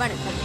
வணக்கம்.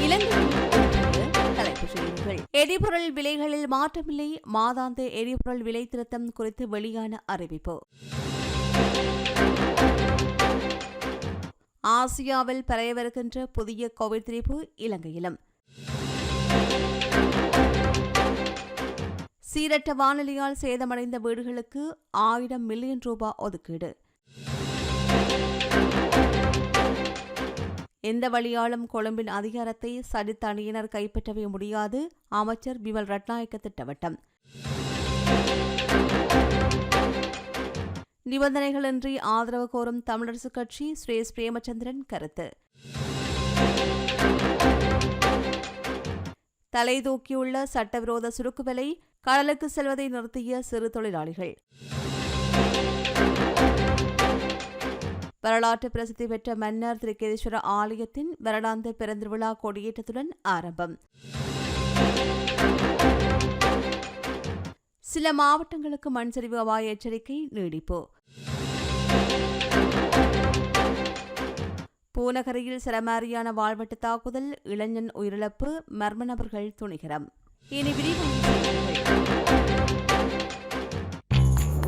இலங்கையின் தலைப்புச் செய்திகள். எரிபொருள் விலைகளில் மாற்றமில்லை. மாதாந்த எரிபொருள் விலை திருத்தம் குறித்து வெளியான அறிவிப்பு. ஆசியாவில் பரையவருகின்ற புதிய கோவிட் திரிப்பு இலங்கையிலும். சீரற்ற வானிலையால் சேதமடைந்த வீடுகளுக்கு ஆயிரம் மில்லியன் ரூபாய் ஒதுக்கீடு. எந்த வழியாலும் கொழும்பின் அதிகாரத்தை சஜித் அணியினர் கைப்பற்றவே முடியாது அமைச்சர் பிமல் ரட்நாயக்க திட்டவட்டம். நிபந்தனைகளின்றி ஆதரவு கோரும் தமிழரசுக் கட்சி சுரேஷ் பிரேமச்சந்திரன் கருத்து. தலை தூக்கியுள்ள சட்டவிரோத சுருக்கு விலை கடலுக்கு செல்வதை நிறுத்திய சிறு தொழிலாளிகள். வரலாற்று பிரசித்தி பெற்ற மன்னர் திருக்கேதீஸ்வர ஆலயத்தின் வருடாந்த பிறந்திருவிழா கொடியேற்றத்துடன் ஆரம்பம். சில மாவட்டங்களுக்கு மண் சரிவு அபாய எச்சரிக்கை நீடிப்பு. பூநகரியில் சிரமாரியான வாழ்வெட்டு தாக்குதல் இளைஞன் உயிரிழப்பு மர்ம நபர்கள் துணிகரம். இனி விரிவான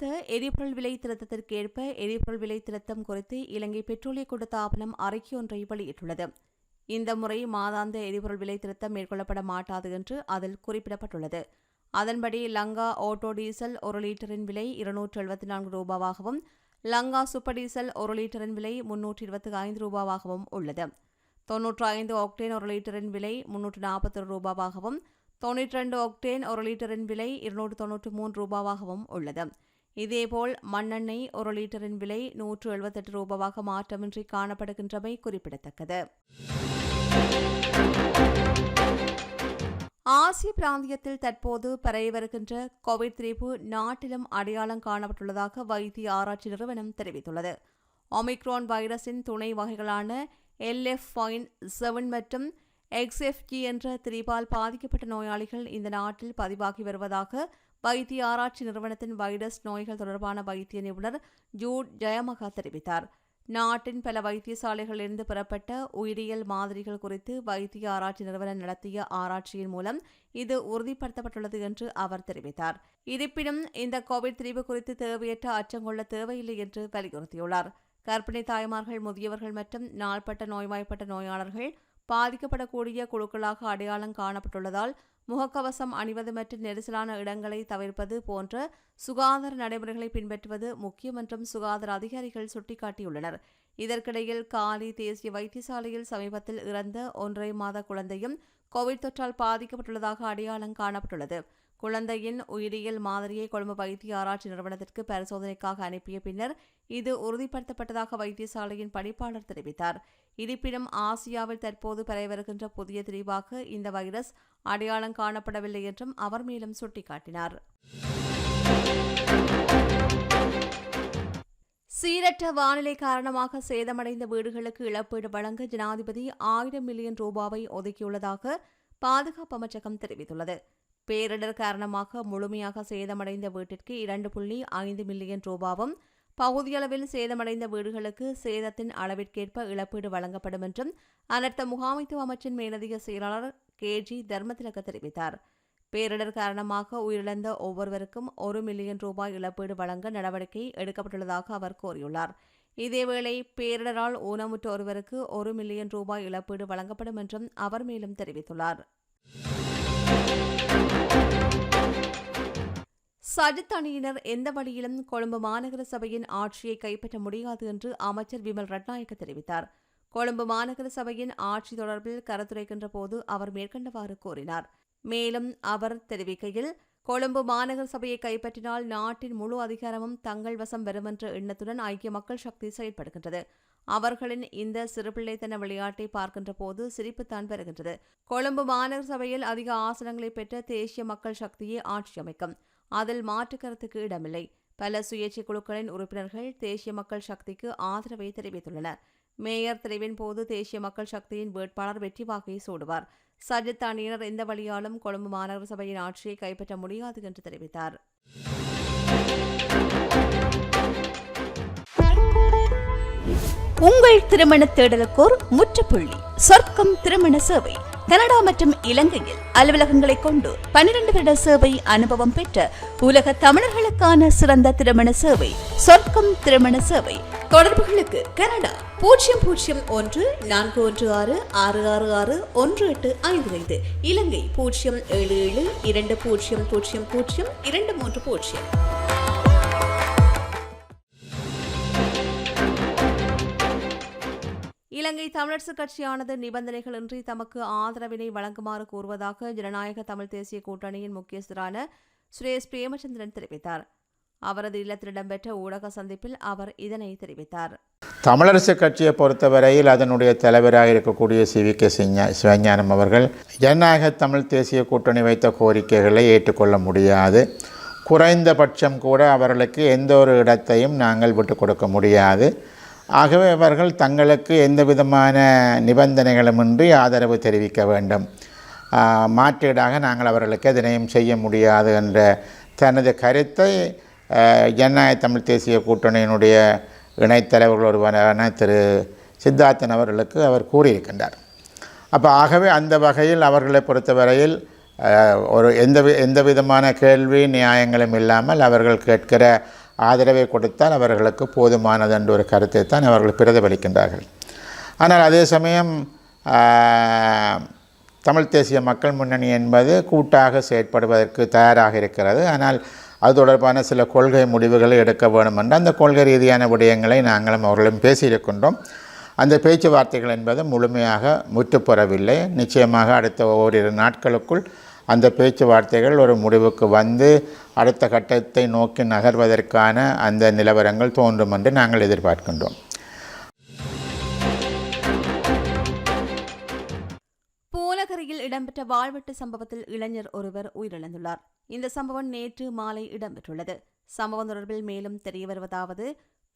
மாதாந்த எரிபொருள் விலை திருத்தத்திற்கு ஏற்ப எரிபொருள் விலை திருத்தம் குறித்து இலங்கை பெட்ரோலிய கூட்டத்தாபனம் அறிக்கை ஒன்றை வெளியிட்டுள்ளது. இந்த முறை மாதாந்த எரிபொருள் விலை திருத்தம் மேற்கொள்ளப்பட மாட்டாது என்று அதில் குறிப்பிடப்பட்டுள்ளது. அதன்படி லங்கா ஓட்டோ டீசல் ஒரு லிட்டரின் விலை இருநூற்று எழுபத்தி நான்கு ரூபாவாகவும் லங்கா சூப்பர் டீசல் ஒரு லிட்டரின் விலை முன்னூற்று இருபத்தி ஐந்து ரூபாவாகவும் உள்ளது. தொன்னூற்று ஐந்து ஆக்டேன் ஒரு லிட்டரின் விலை முன்னூற்று நாற்பத்தொரு ரூபாவாகவும் தொன்னூற்றி ரெண்டு ஒக்டேன் ஒரு லிட்டரின் விலை இருநூற்று தொன்னூற்று மூன்று ரூபாவாகவும் உள்ளது. இதேபோல் மண்ணெண்ணெய் ஒரு லிட்டரின் விலை நூற்று எழுபத்தெட்டு ரூபாவாக மாற்றமின்றி காணப்படுகின்றமை குறிப்பிடத்தக்கது. ஆசிய பிராந்தியத்தில் தற்போது பரவி வருகின்ற கோவிட் திரிப்பு நாட்டிலும் அடையாளம் காணப்பட்டுள்ளதாக வைத்திய ஆராய்ச்சி நிறுவனம் தெரிவித்துள்ளது. ஒமிக்ரான் வைரஸின் துணை வகைகளான எல்எஃப் ஃபைன் செவன் மற்றும் எக்ஸ்எஃப்ஜி என்ற திரிபால் பாதிக்கப்பட்ட நோயாளிகள் இந்த நாட்டில் பதிவாகி வருவதாக வைத்திய ஆராய்ச்சி நிறுவனத்தின் வைரஸ் நோய்கள் தொடர்பான வைத்திய நிபுணர் ஜூட் ஜெயமகா தெரிவித்தார். நாட்டின் பல வைத்தியசாலைகளிலிருந்து பெறப்பட்ட உயிரியல் மாதிரிகள் குறித்து வைத்திய ஆராய்ச்சி நிறுவனம் நடத்திய ஆராய்ச்சியின் மூலம் இது உறுதிப்படுத்தப்பட்டுள்ளது என்று அவர் தெரிவித்தார். இருப்பினும் இந்த கோவிட் திரிவு குறித்து தேவையற்ற அச்சம் கொள்ள தேவையில்லை என்று வலியுறுத்தியுள்ளார். கர்ப்பிணி தாய்மார்கள் முதியவர்கள் மற்றும் நாள்பட்ட நோய்வாய்ப்பட்ட நோயாளர்கள் பாதிக்கப்படக்கூடிய குழுக்களாக அடையாளம் காணப்பட்டுள்ளதால் முகக்கவசம் அணிவது மற்றும் நெரிசலான இடங்களை தவிர்ப்பது போன்ற சுகாதார நடைமுறைகளை பின்பற்றுவது முக்கியம் என்றும் சுகாதார அதிகாரிகள் சுட்டிக்காட்டியுள்ளனர். இதற்கிடையில் காலி தேசிய வைத்தியசாலையில் சமீபத்தில் இறந்த ஒன்றரை மாத குழந்தையும் கோவிட் தொற்றால் பாதிக்கப்பட்டுள்ளதாக அடையாளம் காணப்பட்டுள்ளது. குழந்தையின் உயிரியல் மாதிரியை கொழும்பு வைத்திய ஆராய்ச்சி நிறுவனத்திற்கு பரிசோதனைக்காக அனுப்பிய பின்னர் இது உறுதிப்படுத்தப்பட்டதாக வைத்தியசாலையின் பணிப்பாளர் தெரிவித்தார். இருப்பினும் ஆசியாவில் தற்போது பரவி வருகின்ற புதிய திரிவாக இந்த வைரஸ் அடையாளம் காணப்படவில்லை என்றும் அவர் மேலும் சுட்டிக்காட்டினார். சீரற்ற வானிலை காரணமாக சேதமடைந்த வீடுகளுக்கு இழப்பீடு வழங்க ஜனாதிபதி ஆயிரம் மில்லியன் ரூபாவை ஒதுக்கியுள்ளதாக பாதுகாப்பு அமைச்சகம் தெரிவித்துள்ளது. பேரிடர் காரணமாக முழுமையாக சேதமடைந்த வீட்டிற்கு இரண்டு புள்ளி ஐந்து மில்லியன் ரூபாவும் பகுதியளவில் சேதமடைந்த வீடுகளுக்கு சேதத்தின் அளவிற்கேற்ப இழப்பீடு வழங்கப்படும் என்றும் அனர்த்த முகாமைத்துவ அமைச்சின் மேலதிக செயலாளர் கே. ஜி. தர்மதிலக தெரிவித்தார். பேரிடர் காரணமாக உயிரிழந்த ஒவ்வொருவருக்கும் ஒரு மில்லியன் ரூபாய் இழப்பீடு வழங்க நடவடிக்கை எடுக்கப்பட்டுள்ளதாக அவர் கூறியுள்ளார். இதேவேளை பேரிடரால் ஊனமுற்ற ஒருவருக்கு ஒரு மில்லியன் ரூபாய் இழப்பீடு வழங்கப்படும் என்றும் அவர் மேலும் தெரிவித்துள்ளார். சஜித் அணியினர் எந்த வழியிலும் கொழும்பு மாநகர சபையின் ஆட்சியை கைப்பற்ற முடியாது என்று அமைச்சர் விமல் ரட்நாயக்க தெரிவித்தார். கொழும்பு மாநகர சபையின் ஆட்சி தொடர்பில் கருத்துரைக்கின்ற போது அவர் மேற்கண்டவாறு கூறினார். மேலும் அவர் தெரிவிக்கையில் கொழும்பு மாநகர சபையை கைப்பற்றினால் நாட்டின் முழு அதிகாரமும் தங்கள் வசம் வரும் என்ற எண்ணத்துடன் ஐக்கிய மக்கள் சக்தி செயல்படுகின்றது. அவர்களின் இந்த சிறுபிள்ளைத்தன விளையாட்டை பார்க்கின்ற போது சிரிப்புத்தான் வருகின்றது கொழும்பு மாநகர சபையில் அதிக ஆசனங்களை பெற்ற தேசிய மக்கள் சக்தியை ஆட்சி அமைக்கும். அதில் மாற்றுக்கருத்துக்கு இடமில்லை. பல சுயேட்சை குழுக்களின் உறுப்பினர்கள் தேசிய மக்கள் சக்திக்கு ஆதரவை தெரிவித்துள்ளனர். மேயர் தெரிவின் போது தேசிய மக்கள் சக்தியின் வேட்பாளர் வெற்றி வாக்கை சூடுவார். சஜித் அணியினர் எந்த வழியாலும் கொழும்பு மாநகர சபையின் ஆட்சியை கைப்பற்ற முடியாது என்று தெரிவித்தார். உங்கள் திருமண தேடலுக்கோர் முற்றுப்புள்ளி. சொர்க்கம் திருமண சேவை. கனடா மற்றும் இலங்கையில் அலுவலகங்களை கொண்டு பனிரெண்டு வருட சேவை அனுபவம் பெற்ற உலக தமிழர்களுக்கான சிறந்த திருமண சேவை சொர்க்கம் திருமண சேவை. தொடர்புகளுக்கு கனடா பூஜ்ஜியம் பூஜ்ஜியம் ஒன்று நான்கு ஒன்று ஆறு ஆறு ஆறு ஆறு ஒன்று எட்டு ஐந்து ஐந்து. இலங்கை பூஜ்ஜியம் ஏழு ஏழு இரண்டு பூஜ்ஜியம் பூஜ்ஜியம் பூஜ்ஜியம் இரண்டு மூன்று பூஜ்ஜியம் இலங்கை தமிழரசுக் கட்சியானது நிபந்தனைகளின்றி தமக்கு ஆதரவினை வழங்குமாறு கூறுவதாக ஜனநாயக தமிழ் தேசிய கூட்டணியின் முக்கியஸ்தரான சுரேஷ் பிரேமச்சந்திரன் தெரிவித்தார். அவரது இல்லத்தில் இடம்பெற்ற ஊடக சந்திப்பில் அவர் இதனை தெரிவித்தார். தமிழரசு கட்சியை பொறுத்தவரையில் அதனுடைய தலைவராக இருக்கக்கூடிய சி. வி. கே. சிவஞானம் அவர்கள் ஜனநாயக தமிழ் தேசிய கூட்டணி வைத்த கோரிக்கைகளை ஏற்றுக்கொள்ள முடியாது. குறைந்தபட்சம் கூட அவர்களுக்கு எந்த ஒரு இடத்தையும் நாங்கள் விட்டு கொடுக்க முடியாது. ஆகவே அவர்கள் தங்களுக்கு எந்த விதமான நிபந்தனைகளுமின்றி ஆதரவு தெரிவிக்க வேண்டும். மாற்றீடாக நாங்கள் அவர்களுக்கு எதனையும் செய்ய முடியாது என்ற தனது கருத்தை ஜனநாயக தமிழ் தேசிய கூட்டணியினுடைய இணைத்தலைவர்கள் ஒருவரான திரு சித்தார்த்தன் அவர்களுக்கு அவர் கூறியிருக்கின்றார். அப்போ ஆகவே அந்த வகையில் அவர்களை பொறுத்தவரையில் ஒரு எந்த எந்த விதமான கேள்வி நியாயங்களும் இல்லாமல் அவர்கள் கேட்கிற ஆதரவை கொடுத்தால் அவர்களுக்கு போதுமானது என்ற ஒரு கருத்தை தான் அவர்கள் பிரதிபலிக்கின்றார்கள். ஆனால் அதே சமயம் தமிழ் தேசிய மக்கள் முன்னணி என்பது கூட்டாக செயற்படுவதற்கு தயாராக இருக்கிறது. ஆனால் அது தொடர்பான சில கொள்கை முடிவுகளை எடுக்க வேண்டும் என்று அந்த கொள்கை ரீதியான விடயங்களை நாங்களும் அவர்களும் பேசியிருக்கின்றோம். அந்த பேச்சுவார்த்தைகள் என்பது முழுமையாக முற்றுப்பெறவில்லை. நிச்சயமாக அடுத்த ஓரிரு நாட்களுக்குள் அந்த பேச்சுவார்த்தைகள் ஒரு முடிவுக்கு வந்து அடுத்த கட்டத்தை நோக்கி நகர்வதற்கான அந்த நிலவரங்கள் தோன்றும் என்று நாங்கள் எதிர்பார்க்கின்றோம். பூலகரியில் இடம்பெற்ற வாழ்வெட்டு சம்பவத்தில் இளைஞர் ஒருவர் உயிரிழந்துள்ளார். இந்த சம்பவம் நேற்று மாலை இடம்பெற்றுள்ளது. சம்பவம் தொடர்பில் மேலும் தெரிய வருவதாவது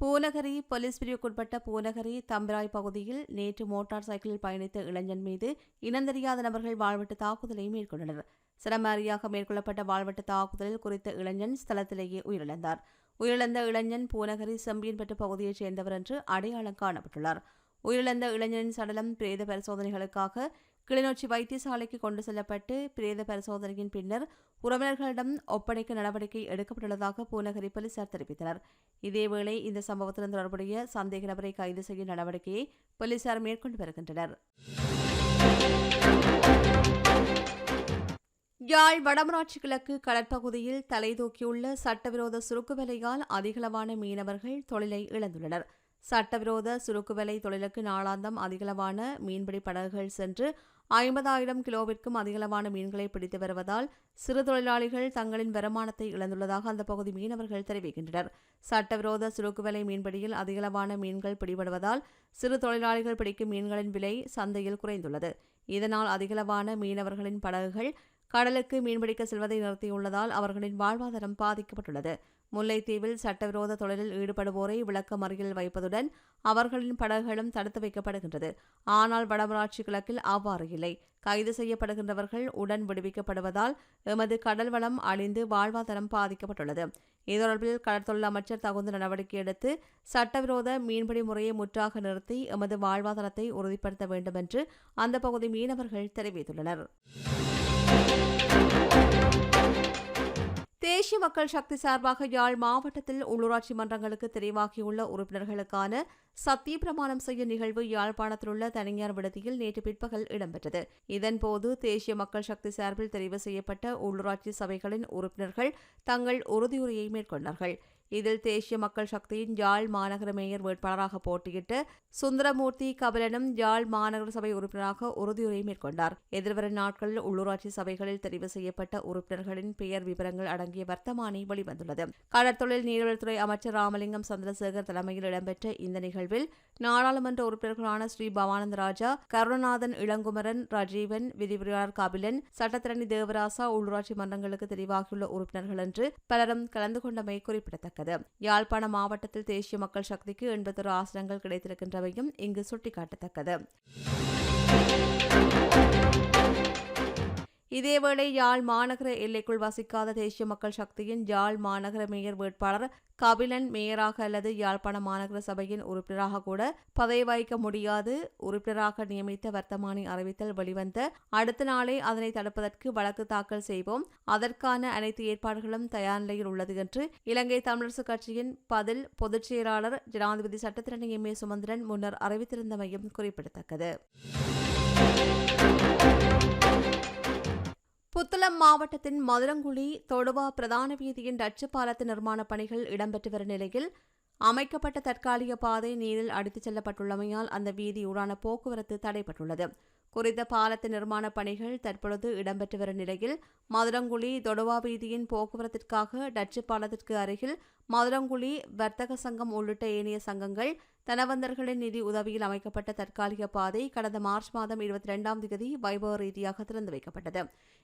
பூநகரி போலீஸ் பிரிவுக்குட்பட்ட பூநகரி தம்பிராய் பகுதியில் நேற்று மோட்டார் சைக்கிளில் பயணித்த இளைஞன் மீது இனந்தெரியாத நபர்கள் வாழ்விட்டு தாக்குதலை மேற்கொண்டனர். சிரமாரியாக மேற்கொள்ளப்பட்ட வாழ்விட்டு தாக்குதலில் குறித்த இளைஞன் ஸ்தலத்திலேயே உயிரிழந்தார். உயிரிழந்த இளைஞன் பூநகரி செம்பியன்பட்டு பகுதியைச் சேர்ந்தவர் என்று அடையாளம் காணப்பட்டுள்ளார். உயிரிழந்த இளைஞனின் சடலம் பிரேத பரிசோதனைகளுக்காக கிளிநொச்சி வைத்தியசாலைக்கு கொண்டு செல்லப்பட்டு பிரேத பரிசோதனையின் பின்னர் உறவினர்களிடம் ஒப்படைக்க நடவடிக்கை எடுக்கப்பட்டுள்ளதாக பூநகரி போலீசார் தெரிவித்தனர். இதேவேளை இந்த சம்பவத்துடன் தொடர்புடைய சந்தேக நபரை கைது செய்யும் நடவடிக்கையை போலீசார் மேற்கொண்டு வருகின்றனர். யாழ் வடமராட்சி கிழக்கு கடற்பகுதியில் தலைதூக்கியுள்ள சட்டவிரோத சுருக்கு வேலையால் அதிகளவான மீனவர்கள் தொழிலை இழந்துள்ளனர். சட்டவிரோத சுருக்கு வேலை தொழிலுக்கு நாளாந்தம் அதிகளவான மீன்பிடி படகுகள் சென்று ஐம்பதாயிரம் கிலோவிற்கும் அதிகளவான மீன்களை பிடித்து வருவதால் சிறு தொழிலாளிகள் தங்களின் வருமானத்தை இழந்துள்ளதாக அந்த பகுதி மீனவர்கள் தெரிவிக்கின்றனர். சட்டவிரோத சுருக்குவலை மீன்பிடியில் அதிகளவான மீன்கள் பிடிபடுவதால் சிறு தொழிலாளிகள் பிடிக்கும் மீன்களின் விலை சந்தையில் குறைந்துள்ளது. இதனால் அதிகளவான மீனவர்களின் படகுகள் கடலுக்கு மீன்பிடிக்க செல்வதை நிறுத்தியுள்ளதால் அவர்களின் வாழ்வாதாரம் பாதிக்கப்பட்டுள்ளது. முல்லைத்தீவில் சட்டவிரோத தொழிலில் ஈடுபடுவோரை விளக்க மறியலில் வைப்பதுடன் அவர்களின் படகுகளும் தடுத்து வைக்கப்படுகின்றது. ஆனால் வடமராட்சி கிழக்கில் அவ்வாறு இல்லை. கைது செய்யப்படுகின்றவர்கள் உடன் விடுவிக்கப்படுவதால் எமது கடல் வளம் அழிந்து வாழ்வாதாரம் பாதிக்கப்பட்டுள்ளது. இது தொடர்பில் கடற்தொழில் அமைச்சர் தகுந்த நடவடிக்கை எடுத்து சட்டவிரோத மீன்பிடி முறையை முற்றாக நிறுத்தி எமது வாழ்வாதாரத்தை உறுதிப்படுத்த வேண்டும் என்று அந்த பகுதி மீனவர்கள் தெரிவித்துள்ளனர். தேசிய மக்கள் சக்தி சார்பாக யாழ் மாவட்டத்தில் உள்ளூராட்சி மன்றங்களுக்கு தெரிவாகியுள்ள உறுப்பினர்களுக்கான சத்திய பிரமாணம் செய்யும் நிகழ்வு யாழ்ப்பாணத்திலுள்ள தனியார் விடுதியில் நேற்று பிற்பகல் இடம்பெற்றது. இதன்போது தேசிய மக்கள் சக்தி சார்பில் தெரிவு செய்யப்பட்ட உள்ளூராட்சி சபைகளின் உறுப்பினர்கள் தங்கள் உறுதியுரையை மேற்கொண்டார்கள். இதில் தேசிய மக்கள் சக்தியின் யாழ் மாநகர மேயர் வேட்பாளராக போட்டியிட்டு சுந்தரமூர்த்தி கபிலனும் யாழ் மாநகர சபை உறுப்பினராக உறுதியுரை மேற்கொண்டார். எதிர்வரும் நாட்களில் உள்ளூராட்சி சபைகளில் தெரிவு செய்யப்பட்ட உறுப்பினர்களின் பெயர் விவரங்கள் அடங்கிய வர்த்தமானி வெளிவந்துள்ளது. கடற்தொழில் நீர்வளத்துறை அமைச்சர் ராமலிங்கம் சந்திரசேகர் தலைமையில் இடம்பெற்ற இந்த நிகழ்வில் நாடாளுமன்ற உறுப்பினர்களான ஸ்ரீ பவானந்த ராஜா கருணநாதன் இளங்குமரன் ராஜீவன் விரிவுரையாளர் கபிலன் சட்டத்திரணி தேவராசா உள்ளூராட்சி மன்றங்களுக்கு தெரிவாகியுள்ள உறுப்பினர்கள் என்று பலரும் கலந்து கொண்டமை குறிப்பிடத்தக்கது. யாழ்ப்பாண மாவட்டத்தில் தேசிய மக்கள் சக்திக்கு எண்பத்தொரு ஆசனங்கள் கிடைத்திருக்கின்றவையும் இங்கு சுட்டிக்காட்டத்தக்கது. இதேவேளை யாழ் மாநகர எல்லைக்குள் வசிக்காத தேசிய மக்கள் சக்தியின் யாழ் மாநகர மேயர் வேட்பாளர் கபிலன் மேயராக அல்லது யாழ்ப்பாண மாநகர சபையின் உறுப்பினராக கூட பதவி வகிக்க முடியாது. உறுப்பினராக நியமித்த வர்த்தமானி அறிவித்தல் வெளிவந்த அடுத்த நாளே அதனை தடுப்பதற்கு வழக்கு தாக்கல் செய்வோம். அதற்கான அனைத்து ஏற்பாடுகளும் தயார் நிலையில் உள்ளது என்று இலங்கை தமிழரசுக் கட்சியின் பதில் பொதுச் செயலாளர் ஜனாதிபதி சட்டத்திரணி எம் ஏ சுமந்திரன் முன்னர் அறிவித்திருந்தமையும் குறிப்பிடத்தக்கது. மாவட்டத்தின் மதுரங்குழி தொடுவா பிரதான வீதியின் டச்சு பாலத்து நிர்மாணப் பணிகள் இடம்பெற்று வரும் நிலையில் அமைக்கப்பட்ட தற்காலிக பாதை நீரில் அடித்துச் செல்லப்பட்டுள்ளமையால் அந்த வீதியூடான போக்குவரத்து தடைப்பட்டுள்ளது குறித்த பாலத்து நிர்மாணப் பணிகள் தற்பொழுது இடம்பெற்று வரும் நிலையில் மதுரங்குழி தொடுவா வீதியின் போக்குவரத்திற்காக டச்சு பாலத்திற்கு அருகில் மதுரங்குழி வர்த்தக சங்கம் உள்ளிட்ட ஏனைய சங்கங்கள் தனவந்தர்களின் நிதி உதவியில் அமைக்கப்பட்ட தற்காலிக பாதை கடந்த மார்ச் மாதம் இருபத்தி இரண்டாம் தேதி வைபவ ரீதியாக திறந்து வைக்கப்பட்டது.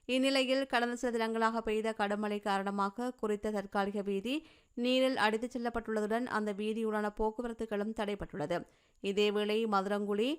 இந்நிலையில் கடந்த சில தினங்களாக பெய்த கடமழை காரணமாக குறித்த தற்காலிக வீதி நீரில் அடித்துச் செல்லப்பட்டுள்ளதுடன் அந்த வீதியுடான போக்குவரத்துகளும் தடைப்பட்டுள்ளது இதேவேளை மதுரங்குழி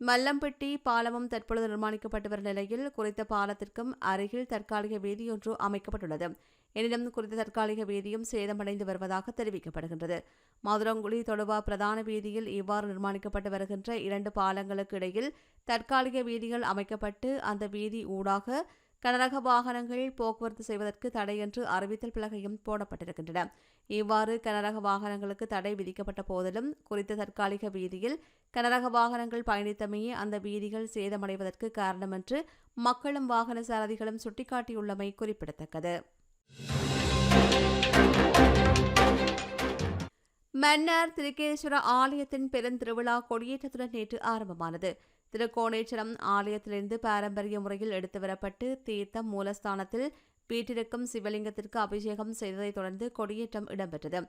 மல்லம்பட்டி பாலமும் தற்பொழுது நிர்மாணிக்கப்பட்டு வரும் நிலையில் குறித்த பாலத்திற்கும் அருகில் தற்காலிக வீதியொன்று அமைக்கப்பட்டுள்ளது. எனினும் குறித்த தற்காலிக வீதியும் சேதமடைந்து வருவதாக தெரிவிக்கப்படுகின்றது. மதுரங்குழி தொடுவா பிரதான வீதியில் இவ்வாறு நிர்மாணிக்கப்பட்டு வருகின்ற இரண்டு பாலங்களுக்கு இடையில் தற்காலிக வீதிகள் அமைக்கப்பட்டு அந்த வீதி ஊடாக கனரக வாகனங்கள் போக்குவரத்து செய்வதற்கு தடை என்று அறிவித்தல் பலகையும் போடப்பட்டிருக்கின்றன. இவ்வாறு கனரக வாகனங்களுக்கு தடை விதிக்கப்பட்ட போதிலும் குறித்த தற்காலிக வீதியில் கனரக வாகனங்கள் பயணித்தமையே அந்த வீதிகள் சேதமடைவதற்கு காரணம் என்று மக்களும் வாகன சாரதிகளும் சுட்டிக்காட்டியுள்ளமை குறிப்பிடத்தக்கது. மன்னார் திருக்கேஸ்வர ஆலயத்தின் பெருந்திருவிழா கொடியேற்றத்துடன் நேற்று ஆரம்பமானது. திருக்கோணேஸ்வரம் ஆலயத்திலிருந்து பாரம்பரிய முறையில் எடுத்து வரப்பட்டு தீர்த்தம் மூலஸ்தானத்தில் வீட்டிற்கும் சிவலிங்கத்திற்கு அபிஷேகம் செய்ததைத் தொடர்ந்து கொடியேற்றம் இடம்பெற்றது.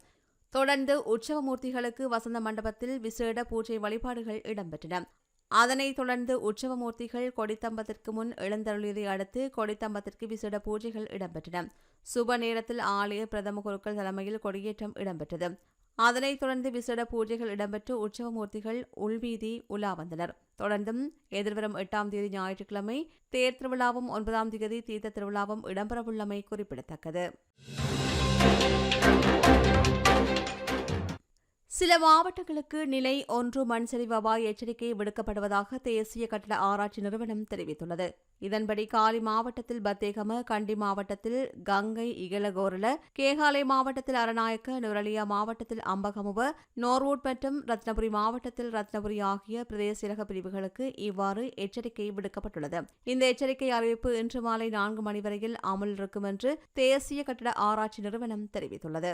தொடர்ந்து உற்சவ மூர்த்திகளுக்கு வசந்த மண்டபத்தில் விசேட பூஜை வழிபாடுகள் இடம்பெற்றன. அதனைத் தொடர்ந்து உற்சவமூர்த்திகள் கொடித்தம்பத்திற்கு முன் எழுந்தருளியதை அடுத்து கொடித்தம்பத்திற்கு விசேட பூஜைகள் இடம்பெற்றன. சுப நேரத்தில் ஆலய பிரதம குருக்கள் தலைமையில் கொடியேற்றம் இடம்பெற்றது. அதனைத் தொடர்ந்து விசேட பூஜைகள் இடம்பெற்று உற்சவமூர்த்திகள் உள்வீதி உலா வந்தனர். தொடர்ந்தும் எதிர்வரும் எட்டாம் தேதி ஞாயிற்றுக்கிழமை தேர் திருவிழாவும் ஒன்பதாம் தேதி தீர்த்த திருவிழாவும் இடம்பெறவுள்ளமை குறிப்பிடத்தக்கது. சில மாவட்டங்களுக்கு நிலை ஒன்று மண் சரிவு அபாய எச்சரிக்கை விடுக்கப்படுவதாக தேசிய கட்டட ஆராய்ச்சி நிறுவனம் தெரிவித்துள்ளது. இதன்படி காலி மாவட்டத்தில் பத்தேகம கண்டி மாவட்டத்தில் கங்கை இகலகோரல கேகாலை மாவட்டத்தில் அரநாயக்க நுரலியா மாவட்டத்தில் அம்பகமுவ நோர்வூட் மற்றும் ரத்னபுரி மாவட்டத்தில் ரத்னபுரி ஆகிய பிரதேச பிரிவுகளுக்கு இவ்வாறு எச்சரிக்கை விடுக்கப்பட்டுள்ளது. இந்த எச்சரிக்கை அறிவிப்பு இன்று மாலை நான்கு மணி வரையில் அமல் இருக்கும் என்று தேசிய கட்டட ஆராய்ச்சி நிறுவனம் தெரிவித்துள்ளது.